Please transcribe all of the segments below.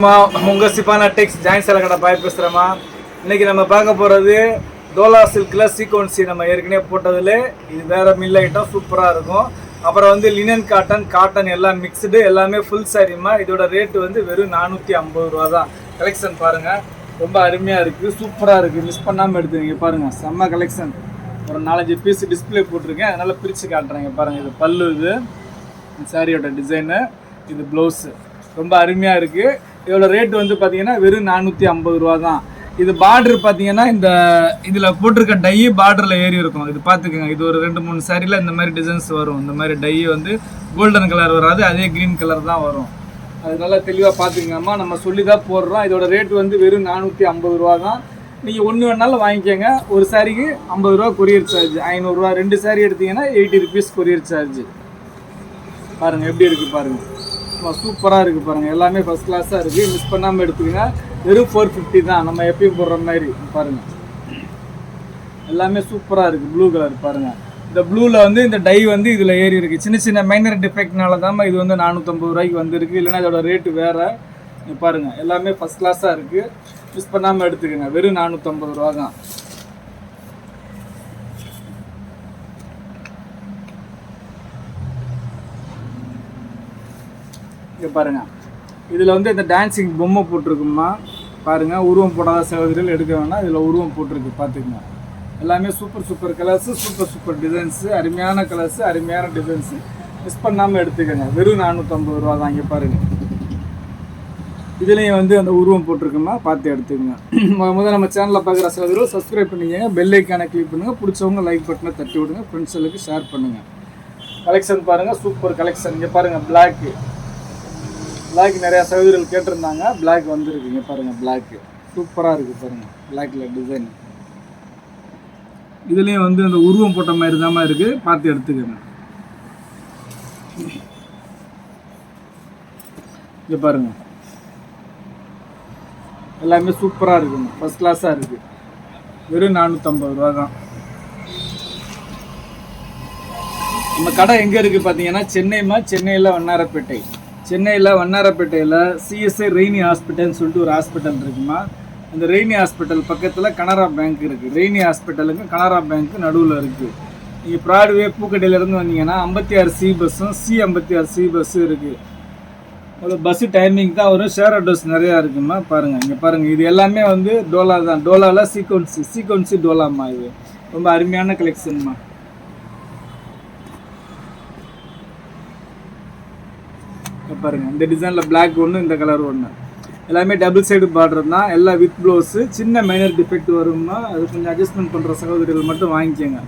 உங்கள் சிப்பானா டெக்ஸ் ஜாயின் சேலை கடை பாய் பேசுகிறேம்மா இன்றைக்கி நம்ம பார்க்க போகிறது டோலா சில்கில் சீக்வன்சி நம்ம ஏற்கனவே போட்டதில். இது வேறு மில் ஐட்டம் சூப்பராக இருக்கும். அப்புறம் வந்து லினன் காட்டன் காட்டன் எல்லாம் மிக்ஸ்டு எல்லாமே ஃபுல் சாரிம்மா இதோட ரேட்டு வந்து வெறும் நானூற்றி ஐம்பது ரூபா தான் கலெக்ஷன் பாருங்கள் ரொம்ப அருமையாக இருக்குது சூப்பராக இருக்குது மிஸ் பண்ணாமல் எடுத்துங்க பாருங்கள் செம்ம கலெக்ஷன் ஒரு நாலஞ்சு பீஸ் டிஸ்பிளே போட்டிருக்கேன். அதனால் பிரித்து காட்டுறேங்க. பாருங்கள் இது பல்லு இது. சாரியோட டிசைனு இது ப்ளவுஸு ரொம்ப அருமையாக இருக்குது இதோட ரேட் வந்து பார்த்தீங்கன்னா வெறும் நானூற்றி ஐம்பது ரூபா தான் இது பார்டர் பார்த்தீங்கன்னா இந்த இதில் போட்டிருக்க டை பார்டரில் ஏறி இருக்கும். இது பார்த்துக்கோங்க இது ஒரு ரெண்டு மூணு சாரியில் இந்த மாதிரி டிசைன்ஸ் வரும். இந்த மாதிரி டை வந்து கோல்டன் கலர் வராது. அதே க்ரீன் கலர் தான் வரும். அது நல்லா தெளிவாக பார்த்துக்கங்கம்மா நம்ம சொல்லி தான் போடுறோம். இதோட ரேட் வந்து வெறும் நானூற்றி ஐம்பது ரூபா தான் நீங்கள் ஒன்று வேணாலும் வாங்கிக்கோங்க. ஒரு சாரிக்கு ஐம்பது ரூபா கொரியர் சார்ஜ் ஐநூறுரூவா ரெண்டு சாரி எடுத்தீங்கன்னா எயிட்டி ருபீஸ் கொரியர் சார்ஜ் பாருங்கள் எப்படி இருக்குது பாருங்கள் சும்மா சூப்பராக இருக்குது பாருங்கள் எல்லாமே ஃபர்ஸ்ட் கிளாஸாக இருக்குது மிஸ் பண்ணாமல் எடுத்துக்கோங்க வெறும் ஃபோர் ஃபிஃப்டி தான். நம்ம எப்பயும் போடுற மாதிரி பாருங்கள் எல்லாமே சூப்பராக இருக்குது ப்ளூ கலர் பாருங்கள் இந்த ப்ளூவில் வந்து இந்த டை வந்து இதில் ஏறி இருக்கு. சின்ன சின்ன மைனர் டிஃபெக்ட்னால தான் இது வந்து நானூற்றம்பது ரூபாய்க்கு வந்திருக்கு. இல்லைன்னா இதோட ரேட்டு வேறு. பாருங்கள் எல்லாமே ஃபஸ்ட் கிளாஸாக இருக்குது மிஸ் பண்ணாமல் எடுத்துக்கோங்க. வெறும் நானூற்றம்பது ரூபா தான் இங்கே பாருங்கள் இதில் வந்து இந்த டான்ஸிங் பொம்மை போட்டிருக்குமா பாருங்கள் உருவம் போடாத சகோதரிகள் எடுக்க வேணாம். இதில் உருவம் போட்டிருக்கு பார்த்துக்குங்க எல்லாமே super super colours super super designs அருமையான கலர்ஸு அருமையான டிசைன்ஸு மிஸ் பண்ணாமல் எடுத்துக்கோங்க. வெறும் நானூற்றம்பது ரூபா தான் இங்கே பாருங்கள் இதுலேயும் வந்து அந்த உருவம் போட்டிருக்குமா பார்த்து எடுத்துக்கோங்க. முத முதல்ல நம்ம சேனலில் பார்க்குற சகோதரர்கள் சப்ஸ்கிரைப் பண்ணிக்கோங்க. பெல் ஐக்கானை கிளிக் பண்ணுங்கள் பிடிச்சவங்க லைக் பட்டனை தட்டி விடுங்க. ஃப்ரெண்ட்ஸுகளுக்கு ஷேர் பண்ணுங்கள் கலெக்ஷன் பாருங்கள் சூப்பர் கலெக்ஷன் இங்கே பாருங்கள் பிளாக்கு பிளாக் நிறையா சகோதரிகள் கேட்டிருந்தாங்க. பிளாக் வந்துருக்குங்க பாருங்கள் பிளாக்கு சூப்பராக இருக்குது பாருங்கள் பிளாக்ல டிசைன் இதுலேயும் வந்து அந்த உருவம் போட்ட மாதிரி தான் இருக்குது பார்த்து எடுத்துக்கோங்க. இங்கே பாருங்கள் எல்லாமே சூப்பராக இருக்குங்க. ஃபஸ்ட் கிளாஸாக இருக்குது வெறும் நானூற்றம்பது ரூபா தான். நம்ம கடை எங்கே இருக்குது பார்த்தீங்கன்னா சென்னைமா சென்னையில் வண்ணாரப்பேட்டை. சென்னையில் வண்ணாரப்பேட்டையில் சிஎஸ்ஐ ரெய்னி ஹாஸ்பிட்டல்னு சொல்லிட்டு ஒரு ஹாஸ்பிட்டல் இருக்குமா? அந்த ரெய்னி ஹாஸ்பிட்டல் பக்கத்தில் கனரா பேங்க் இருக்குது ரெய்னி ஹாஸ்பிட்டலுக்கு கனரா பேங்க்கு நடுவில் இருக்குது நீங்கள் ப்ராட்வே பூக்கடையிலேருந்து வந்தீங்கன்னா ஐம்பத்தி ஆறு சி பஸ்ஸும் சி ஐம்பத்தி ஆறு சி பஸ்ஸும் இருக்குது உங்களுக்கு பஸ்ஸு டைமிங் தான் வரும். ஷேர் அட்ரஸ் நிறையா இருக்குமா? பாருங்கள் இங்கே பாருங்கள் இது எல்லாமே வந்து டோலா தான். டோலாவில் சீக்வன்சி சீக்வன்சி டோலாம்மா இது. ரொம்ப அருமையான கலெக்ஷன்மா பாருங்கள் பாருங்க. இந்த டிசைனில் பிளாக் ஒன்று இந்த கலர் ஒன்று எல்லாமே டபுள் சைடு பார்டர் தான். எல்லாம் வித் ப்ளவுஸு சின்ன மைனர் டிஃபெக்ட் வரும்னா அது கொஞ்சம் அட்ஜஸ்ட்மெண்ட் பண்ணுற சகோதரிகள் மட்டும் வாங்கிக்கோங்க.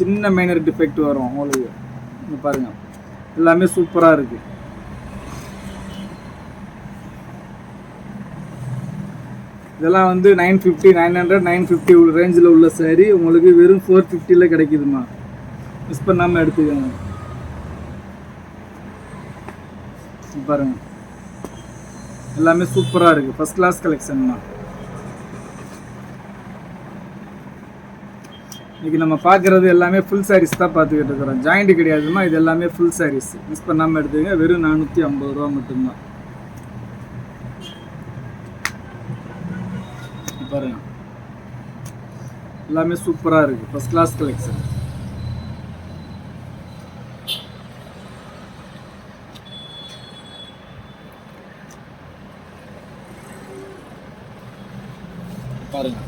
சின்ன மைனர் டிஃபெக்ட் வரும் உங்களுக்கு. இங்கே பாருங்க. எல்லாமே சூப்பராக இருக்குது இதெல்லாம் வந்து nine fifty nine hundred nine fifty உள்ள ரேஞ்சில் உள்ள saree. உங்களுக்கு வெறும் ஃபோர் ஃபிஃப்டியில் கிடைக்குதுமா மிஸ் பண்ணாமல் எடுத்துக்கோங்க. பாருங்கள் எல்லாமே சூப்பராக இருக்குது ஃபர்ஸ்ட் கிளாஸ் கலெக்ஷன் தான். இன்னைக்கு நம்ம பார்க்குறது எல்லாமே ஃபுல் சாரீஸ் தான் பார்த்துக்கிட்டு இருக்கிறோம். ஜாயிண்ட் கிடையாதுமா? இது எல்லாமே ஃபுல் சாரீஸ் மிஸ் பண்ணாமல் எடுத்துக்கங்க. வெறும் நானூற்றி ஐம்பது ரூபா மட்டும்தான். பாருங்கள் பாருங்க. எல்லாமே சூப்பராக இருக்குது ஃபஸ்ட் கிளாஸ் கலெக்ஷன் பாருங்க.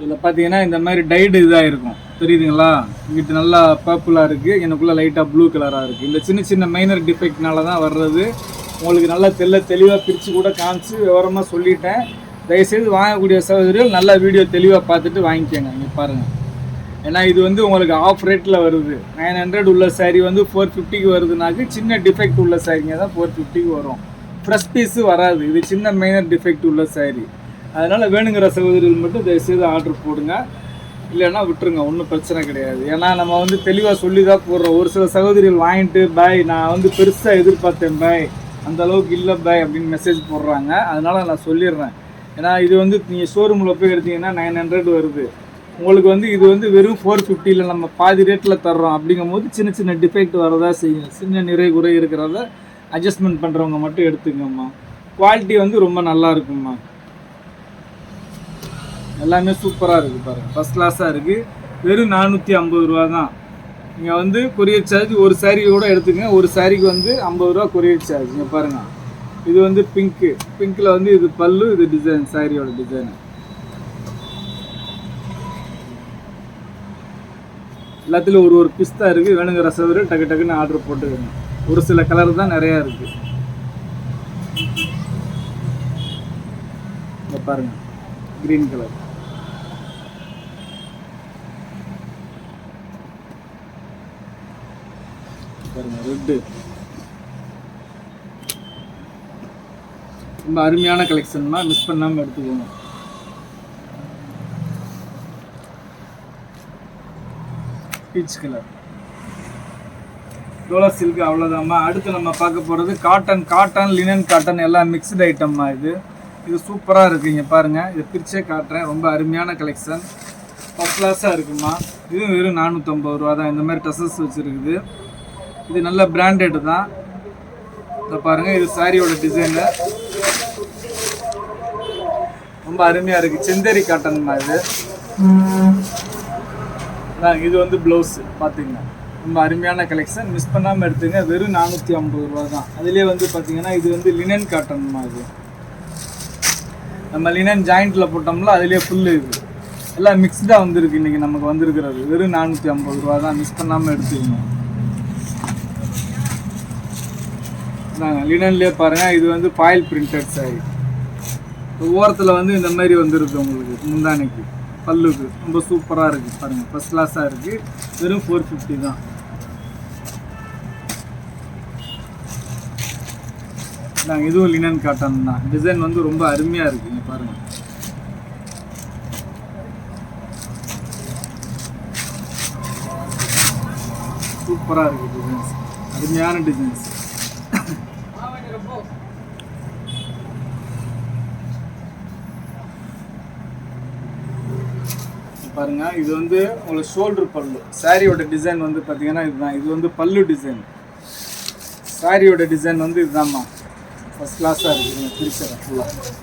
இதில் பார்த்தீங்கன்னா இந்த மாதிரி டைடு இதாக இருக்கும். தெரியுதுங்களா? இங்கிட்டு நல்லா பர்பிளாக இருக்குது எனக்குள்ளே லைட்டாக ப்ளூ கலராக இருக்குது இந்த சின்ன சின்ன மைனர் டிஃபெக்ட்னால தான் வர்றது. உங்களுக்கு நல்லா தெல்ல தெளிவாக பிரித்து கூட காமிச்சு விவரமாக சொல்லிட்டேன். தயவுசெய்து வாங்கக்கூடிய சகோதரிகள் நல்லா வீடியோ தெளிவாக பார்த்துட்டு வாங்கிக்கோங்க. இங்கே பாருங்கள் ஏன்னா இது வந்து உங்களுக்கு ஆஃப் ரேட்டில் வருது. நைன் ஹண்ட்ரட் உள்ள saree வந்து ஃபோர் ஃபிஃப்டிக்கு வருதுனாக்கு சின்ன டிஃபெக்ட் உள்ள சாரீங்க தான் ஃபோர் ஃபிஃப்டிக்கு வரும். ஃப்ரெஷ் பீஸு வராது. இது சின்ன மைனர் டிஃபெக்ட் உள்ள saree. அதனால் வேணுங்கிற சகோதரிகள் மட்டும் தயவுசெய்து ஆர்டர் போடுங்க. இல்லைன்னா விட்டுருங்க ஒன்றும் பிரச்சனை கிடையாது. ஏன்னா நம்ம வந்து தெளிவாக சொல்லி தான் போடுறோம். ஒரு சில சகோதரிகள் வாங்கிட்டு பாய் நான் வந்து பெருசாக எதிர்பார்த்தேன் பாய் அந்த அளவுக்கு இல்லை பாய் அப்படின்னு மெசேஜ் போடுறாங்க. அதனால் நான் சொல்லிடுறேன். ஏன்னா இது வந்து நீங்கள் ஷோரூமில் போய் எடுத்தீங்கன்னா நைன் ஹண்ட்ரட் வருது. உங்களுக்கு வந்து இது வந்து வெறும் ஃபோர் ஃபிஃப்டியில் நம்ம பாதி ரேட்டில் தர்றோம். அப்படிங்கும்போது சின்ன சின்ன டிஃபெக்ட் வரதா செய்யும். சின்ன நிறை குறை இருக்கிறத அட்ஜஸ்ட்மெண்ட் பண்ணுறவங்க மட்டும் எடுத்துக்கோம்மா. குவாலிட்டி வந்து ரொம்ப நல்லா இருக்கும்மா. எல்லாமே சூப்பராக இருக்குது பாருங்கள் ஃபஸ்ட் கிளாஸாக இருக்குது வெறும் நானூற்றி ஐம்பது ரூபா தான். நீங்கள் வந்து கொரியர் சார்ஜ் ஒரு சாரீ கூட எடுத்துக்கங்க. ஒரு சாரிக்கு வந்து ஐம்பது ரூபா கொரியர் சார்ஜ் இங்கே பாருங்கள் இது வந்து பிங்க்கு பிங்க்கில் வந்து இது பல்லு இது டிசைன் சாரியோட டிசைனு எல்லாத்துலேயும் ஒரு ஒரு பிஸ்தா இருக்குது வேணுங்கிற சவரு டக்கு டக்குன்னு ஆர்டர் போட்டுக்கோங்க. ஒரு சில கலர் தான் நிறையா இருக்குது இங்க பாருங்க கிரீன் கலர் பாருங்க ரெட்டு ரொம்ப அருமையான கலெக்ஷன்னா மிஸ் பண்ணாமல் எடுத்துக்கோங்க. பீச் கலர் டோலா சில்க் அவ்வளோதாம்மா அடுத்து நம்ம பார்க்க போகிறது காட்டன் காட்டன் லினன் காட்டன் எல்லாம் மிக்ஸ்டு ஐட்டம்மா இது. இது சூப்பராக இருக்குது இங்கே பாருங்கள் இதை பிரிச்சே காட்டுறேன். ரொம்ப அருமையான கலெக்ஷன் ஃபஸ்ட் கிளாஸாக இருக்குமா? இதுவும் வெறும் நானூற்றம்பது ரூபா தான். இந்த மாதிரி டசஸ் வச்சுருக்குது. இது நல்ல பிராண்டட் தான். இதை பாருங்கள் இது சாரியோட டிசைனு ரொம்ப அருமையாக இருக்குது செந்தேரி காட்டன்மா இது. இது வந்து ப்ளவுஸு பார்த்துங்க ரொம்ப அருமையான கலெக்ஷன் மிஸ் பண்ணாமல் எடுத்துங்க. வெறும் நானூற்றி ஐம்பது ரூபா தான் அதுலேயே வந்து பார்த்தீங்கன்னா இது வந்து லினன் காட்டன்மா மாதிரி நம்ம லினன் ஜாயிண்ட்டில் போட்டோம்ல அதுலேயே ஃபுல்லு இது. எல்லாம் மிக்ஸ்டாக வந்திருக்கு இன்றைக்கி நமக்கு வந்திருக்கிறது. வெறும் நானூற்றி ஐம்பது ரூபா தான் மிஸ் பண்ணாமல் எடுத்துக்கணும் லினன்லேயே பாருங்கள் இது வந்து பாயில் பிரிண்டட் சாரி ஓரத்தில் வந்து இந்த மாதிரி வந்துருக்கு உங்களுக்கு முந்தானைக்கு. பல்லுக்கு. ரொம்ப சூப்பராக இருக்குது பாருங்கள் ஃபஸ்ட் கிளாஸாக இருக்குது வெறும் ஃபோர் ஃபிஃப்டி தான். நாங்கள் இதுவும் லினன் காட்டன் தான். டிசைன் வந்து ரொம்ப அருமையாக இருக்குங்க பாருங்கள் சூப்பராக இருக்குது டிசைன்ஸ் அருமையான டிசைன்ஸ் பாருங்க. இது வந்து உங்களுக்கு ஷோல்டர் பல்லு. சாரியோட டிசைன் வந்து பார்த்தீங்கன்னா இதுதான். இது வந்து பல்லு டிசைன் சாரியோட டிசைன் வந்து இதுதான்மா. ஃபஸ்ட் கிளாஸாக இருக்குதுங்க பிரிச்சரை ஃபுல்லாக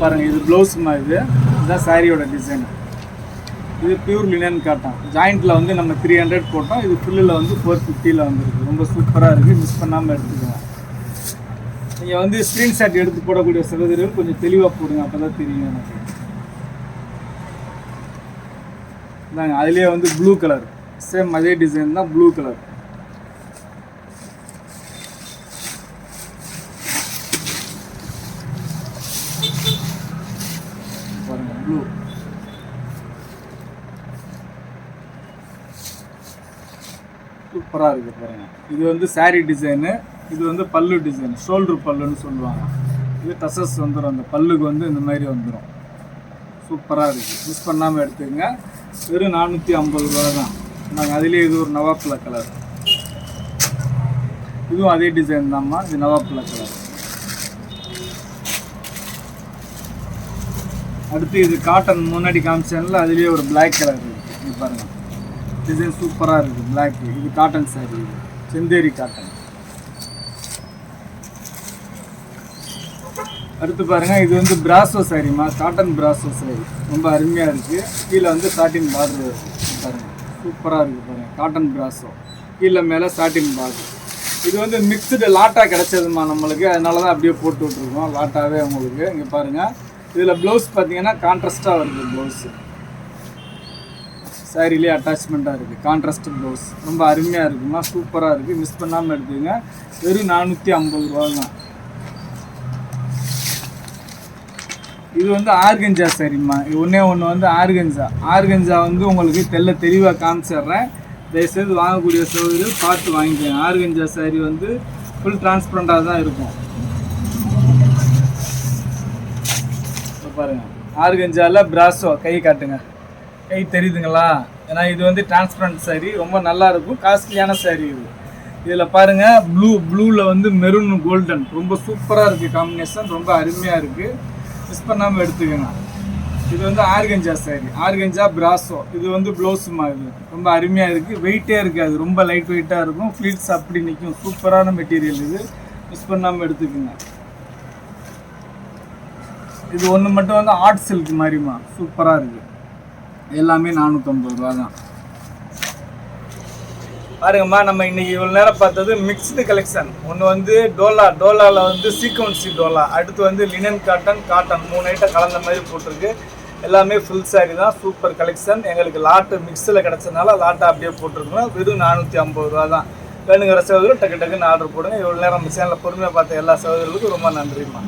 பாருங்க இது ப்ளவுஸ்மா இது. இதுதான் சாரியோட டிசைன் இது பியூர் லினன் காட்டன் ஜாயிண்ட்டில் வந்து நம்ம த்ரீ ஹண்ட்ரட் போட்டோம். இது ஃபுல்லில் வந்து ஃபோர் ஃபிஃப்டியில் வந்துருக்கு. ரொம்ப சூப்பராக இருக்குது மிஸ் பண்ணாமல் எடுத்துக்கலாம். நீங்கள் வந்து ஸ்க்ரீன்ஷாட் எடுத்து போடக்கூடிய சகோதரிகள் கொஞ்சம் தெளிவாக போடுங்க. அப்போ தான் தெரியும் எனக்கு. இந்தாங்க அதுலேயே வந்து ப்ளூ கலர் சேம் அதே டிசைன் தான் ப்ளூ கலர் பாருங்க ப்ளூ சூப்பராக இருக்குது பாருங்கள் இது வந்து saree டிசைனு இது வந்து பல்லு டிசைன் ஷோல்டர் பல்லுன்னு சொல்லுவாங்க. இது டசஸ் வந்துடும் அந்த பல்லுக்கு வந்து இந்த மாதிரி வந்துடும் சூப்பராக இருக்குது மிஸ் பண்ணாமல் எடுத்துக்கங்க. வெறும் நானூற்றி ஐம்பது ரூபா தான். நாங்கள் அதுலேயே இது ஒரு நவாப்பிள கலர் இதுவும் அதே டிசைன் தான்மா. இது நவாப்பிள கலர் அடுத்து இது காட்டன் முன்னாடி காமிச்சேன்ல அதுலேயே ஒரு பிளாக் கலர் இருக்குது இது பாருங்கள் டிசைன் சூப்பராக இருக்குது Black இது காட்டன் சாரி செந்தேரி காட்டன் அடுத்து பாருங்கள் இது வந்து பிராசோ சாரிம்மா காட்டன் பிராசோ சாரி ரொம்ப அருமையாக இருக்குது கீழே வந்து சாட்டின் பார்டர் பாருங்கள் சூப்பராக இருக்குது பாருங்கள் காட்டன் பிராசோ கீழே மேலே சாட்டின் பார்டர் இது வந்து மிக்சடு லாட்டாக கிடச்சதுமா நம்மளுக்கு? அதனால தான் அப்படியே போட்டு விட்ருக்கோம் லாட்டாகவே உங்களுக்கு. இங்கே பாருங்கள் இதில் ப்ளவுஸ் பார்த்தீங்கன்னா கான்ட்ராஸ்ட்டாக வருது ப்ளவுஸு சாரிலே அட்டாச்மெண்ட்டாக இருக்குது கான்ட்ராஸ்ட் ப்ளவுஸ் ரொம்ப அருமையாக இருக்குமா? சூப்பராக இருக்குது மிஸ் பண்ணாமல் எடுத்துங்க வெறும் நானூற்றி ஐம்பது ரூபா தான். இது வந்து ஆர்கஞ்சா சரிம்மா இது ஒன்றே ஒன்று வந்து ஆர்கஞ்சா. ஆர்கஞ்சா வந்து உங்களுக்கு தெல்ல தெளிவாக காமிச்சிடுறேன். தயவுசெய்து வாங்கக்கூடிய சகோதரிகள் பார்த்து வாங்கிக்கோங்க. ஆர்கஞ்சா சாரி வந்து ஃபுல் டிரான்ஸ்பரண்ட்டாக தான் இருக்கும். பாருங்கள் ஆர்கஞ்சாவில் பிராஸோ கை காட்டுங்க. கை தெரியுதுங்களா? ஏன்னா இது வந்து டிரான்ஸ்பரண்ட் சாரி ரொம்ப நல்லா இருக்கும். காஸ்ட்லியான சாரி இது. இதில் பாருங்கள் ப்ளூ ப்ளூவில் வந்து மெரூன் கோல்டன் ரொம்ப சூப்பராக இருக்குது காம்பினேஷன் ரொம்ப அருமையாக இருக்குது மிஸ் பண்ணாமல் எடுத்துக்கங்க. இது வந்து ஆர்கஞ்சா சாரி ஆர்கஞ்சா பிராசோ இது வந்து ப்ளவுஸுமா இது. ரொம்ப அருமையாக இருக்குது வெயிட்டே இருக்காது. ரொம்ப லைட் வெயிட்டாக இருக்கும். ஃப்ளீட்ஸ் அப்படி நிற்கும் சூப்பரான மெட்டீரியல் இது. மிஸ் பண்ணாமல் எடுத்துக்கோங்க. இது ஒன்று மட்டும் வந்து ஆர்ட் சில்க் மாதிரிமா சூப்பராக இருக்குது எல்லாமே நானூற்றம்பது ரூபா தான். பாருங்கம்மா நம்ம இன்னைக்கு இவ்வளோ நேரம் பார்த்தது மிக்ஸ்டு கலெக்ஷன் ஒன்று வந்து டோலா டோலாவில் வந்து சீக்வன்சி டோலா. அடுத்து வந்து லினன் காட்டன் காட்டன் மூணு ஐட்டம் கலந்த மாதிரி போட்டிருக்கு. எல்லாமே ஃபுல் சாரி தான் சூப்பர் கலெக்ஷன் எங்களுக்கு லாட்டு மிக்ஸில் கிடச்சதுனால லாட்டை அப்படியே போட்டிருக்கோம். வெறும் நானூற்றி ஐம்பது ரூபா தான். வேணுங்கிற சகோதரர் டக்கு டக்குன்னு ஆர்டர் போடுங்க. இவ்வளோ நேரம் சேனலில் பொறுமையாக பார்த்த எல்லா சகோதரர்களுக்கும் ரொம்ப நன்றிம்மா.